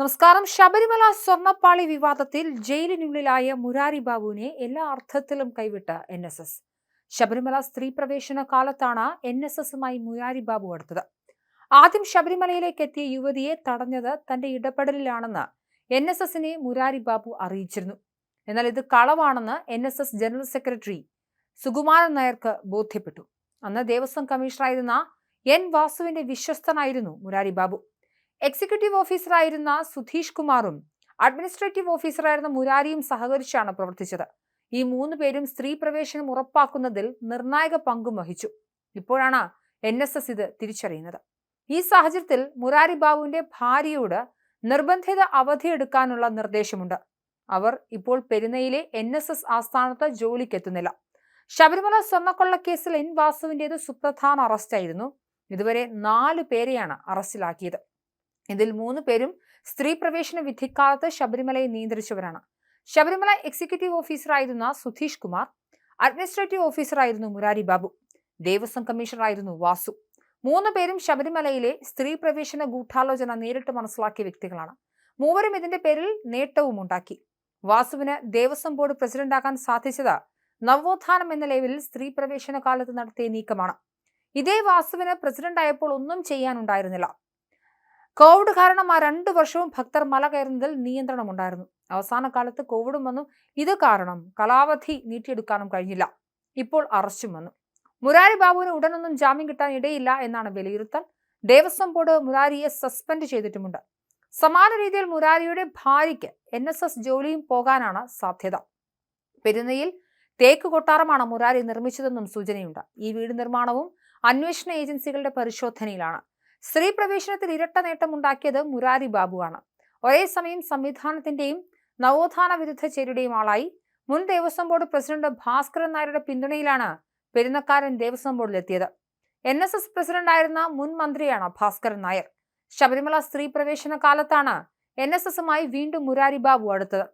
നമസ്കാരം. ശബരിമല സ്വർണപ്പാളി വിവാദത്തിൽ ജയിലിനുള്ളിലായ മുരാരി ബാബുവിനെ എല്ലാ അർത്ഥത്തിലും കൈവിട്ട എൻ എസ് എസ്. ശബരിമല സ്ത്രീ പ്രവേശന കാലത്താണ് എൻ എസ് എസുമായി മുരാരി ബാബു അടുത്തത്. ആദ്യം ശബരിമലയിലേക്ക് എത്തിയ യുവതിയെ തടഞ്ഞത് തന്റെ ഇടപെടലിലാണെന്ന് എൻ എസ് എസിനെ മുരാരി ബാബു അറിയിച്ചിരുന്നു. എന്നാൽ ഇത് കളവാണെന്ന് N S S general secretary Sukumaran നായർക്ക് ബോധ്യപ്പെട്ടു. അന്ന് ദേവസ്വം കമ്മീഷണറായിരുന്ന എൻ വാസുവിന്റെ വിശ്വസ്തനായിരുന്നു മുരാരി ബാബു. എക്സിക്യൂട്ടീവ് ഓഫീസറായിരുന്ന സുധീഷ് കുമാറും അഡ്മിനിസ്ട്രേറ്റീവ് ഓഫീസറായിരുന്ന മുരാരിയും സഹകരിച്ചാണ് പ്രവർത്തിച്ചത്. ഈ മൂന്ന് പേരും സ്ത്രീ പ്രവേശനം ഉറപ്പാക്കുന്നതിൽ നിർണായക പങ്കും വഹിച്ചു. ഇപ്പോഴാണ് എൻ എസ് എസ് ഇത് തിരിച്ചറിയുന്നത്. ഈ സാഹചര്യത്തിൽ മുരാരി ബാബുവിന്റെ ഭാര്യയോട് നിർബന്ധിത അവധി എടുക്കാനുള്ള നിർദ്ദേശമുണ്ട്. അവർ ഇപ്പോൾ പെരുന്നയിലെ എൻ എസ് എസ് ആസ്ഥാനത്ത് ജോലിക്കെത്തുന്നില്ല ശബരിമല സ്വർണക്കൊള്ളക്കേസിൽ എൻ വാസുവിന്റേത് സുപ്രധാന അറസ്റ്റായിരുന്നു ഇതുവരെ നാലു പേരെയാണ് അറസ്റ്റിലാക്കിയത്. ഇതിൽ മൂന്ന് പേരും സ്ത്രീ പ്രവേശന വിധിക്കാലത്ത് ശബരിമലയെ നിയന്ത്രിച്ചവരാണ്. ശബരിമല എക്സിക്യൂട്ടീവ് ഓഫീസറായിരുന്ന സുധീഷ് കുമാർ അഡ്മിനിസ്ട്രേറ്റീവ് ഓഫീസറായിരുന്നു മുരാരി ബാബു ദേവസ്വം കമ്മീഷണറായിരുന്നു വാസു. മൂന്ന് പേരും ശബരിമലയിലെ സ്ത്രീ പ്രവേശന ഗൂഢാലോചന നേരിട്ട് മനസ്സിലാക്കിയ വ്യക്തികളാണ്. മൂവരും ഇതിന്റെ പേരിൽ നേട്ടവും ഉണ്ടാക്കി. വാസുവിന് ദേവസ്വം ബോർഡ് പ്രസിഡന്റാകാൻ സാധിച്ചത് നവോത്ഥാനം എന്ന ലേവലിൽ സ്ത്രീ പ്രവേശന കാലത്ത് നടത്തിയ നീക്കമാണ്. ഇതേ വാസുവിന് പ്രസിഡന്റ് ആയപ്പോൾ ഒന്നും ചെയ്യാനുണ്ടായിരുന്നില്ല. കോവിഡ് കാരണം ആ രണ്ടു വർഷവും ഭക്തർ മല കയറുന്നതിൽ നിയന്ത്രണമുണ്ടായിരുന്നു. അവസാന കാലത്ത് കോവിഡും വന്നു. ഇത് കാരണം കലാവധി നീട്ടിയെടുക്കാനും കഴിഞ്ഞില്ല. ഇപ്പോൾ അറസ്റ്റും വന്നു. മുരാരി ബാബുവിന് ഉടനൊന്നും ജാമ്യം കിട്ടാൻ ഇടയില്ല എന്നാണ് വിലയിരുത്തൽ. ദേവസ്വം ബോർഡ് മുരാരിയെ സസ്പെൻഡ് ചെയ്തിട്ടുമുണ്ട്. സമാന രീതിയിൽ മുരാരിയുടെ ഭാര്യയ്ക്ക് എൻ എസ് എസ് ജോലിയും പോകാനാണ് സാധ്യത. പെരുന്നയിൽ തേക്ക് കൊട്ടാരമാണ് മുരാരി നിർമ്മിച്ചതെന്നും സൂചനയുണ്ട്. ഈ വീട് നിർമ്മാണവും അന്വേഷണ ഏജൻസികളുടെ പരിശോധനയിലാണ്. സ്ത്രീ പ്രവേശനത്തിൽ ഇരട്ട നേട്ടമുണ്ടാക്കിയത് മുരാരി ബാബുവാണ്. ഒരേ സമയം സംവിധാനത്തിന്റെയും നവോത്ഥാന വിരുദ്ധ ചേരിയുടെയും ആളായി. മുൻ ദേവസ്വം ബോർഡ് പ്രസിഡന്റ് ഭാസ്കരൻ നായരുടെ പിന്തുണയിലാണ് പെരുന്നക്കാരൻ ദേവസ്വം ബോർഡിലെത്തിയത്. എൻ എസ് എസ് പ്രസിഡന്റായിരുന്ന മുൻ മന്ത്രിയാണ് ഭാസ്കരൻ നായർ. ശബരിമല സ്ത്രീ പ്രവേശന കാലത്താണ് എൻ എസ് എസുമായി വീണ്ടും മുരാരി ബാബു അടുത്തത്.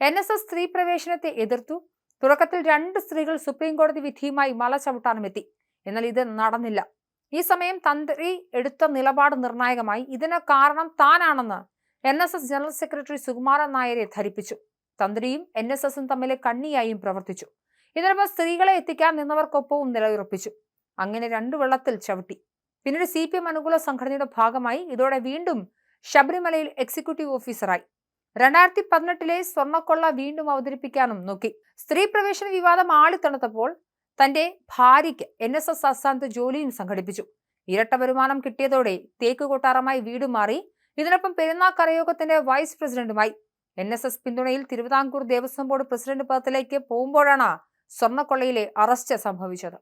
എൻ എസ് എസ് സ്ത്രീ പ്രവേശനത്തെ എതിർത്തു. തുടക്കത്തിൽ രണ്ട് സ്ത്രീകൾ സുപ്രീം കോടതി വിധിയുമായി മല ചവിട്ടാനും എത്തി എന്നാൽ ഇത് നടന്നില്ല. ഈ സമയം തന്ത്രി എടുത്ത നിലപാട് നിർണായകമായി. ഇതിന് കാരണം താനാണെന്ന് N S S general secretary Sukumaran നായരെ ധരിപ്പിച്ചു. തന്ത്രിയും എൻ എസ് എസും തമ്മിലെ കണ്ണിയായും പ്രവർത്തിച്ചു. ഇതിനൊപ്പം സ്ത്രീകളെ എത്തിക്കാൻ നിന്നവർക്കൊപ്പവും നിലയുറപ്പിച്ചു. അങ്ങനെ രണ്ടു വെള്ളത്തിൽ ചവിട്ടി. പിന്നീട് സി പി എം അനുകൂല സംഘടനയുടെ ഭാഗമായി ഇതോടെ വീണ്ടും ശബരിമലയിൽ എക്സിക്യൂട്ടീവ് ഓഫീസറായി. രണ്ടായിരത്തി പതിനെട്ടിലെ സ്വർണക്കൊള്ള വീണ്ടും അവതരിപ്പിക്കാനും നോക്കി. സ്ത്രീ പ്രവേശന വിവാദം ആളിത്തണുത്തപ്പോൾ തന്റെ ഭാര്യയ്ക്ക് എൻ എസ് എസ് ആസ്ഥാനത്ത് ജോലിയും സംഘടിപ്പിച്ചു. ഇരട്ട വരുമാനം കിട്ടിയതോടെ തേക്ക് കൊട്ടാരമായി വീട് മാറി ഇതിനൊപ്പം പെരുന്നാൾ കരയോഗത്തിന്റെ വൈസ് പ്രസിഡന്റുമായി. എൻ എസ് എസ് പിന്തുണയിൽ തിരുവിതാംകൂർ ദേവസ്വം ബോർഡ് പ്രസിഡന്റ് പദത്തിലേക്ക് പോകുമ്പോഴാണ് സ്വർണക്കൊള്ളയിലെ അറസ്റ്റ് സംഭവിച്ചത്.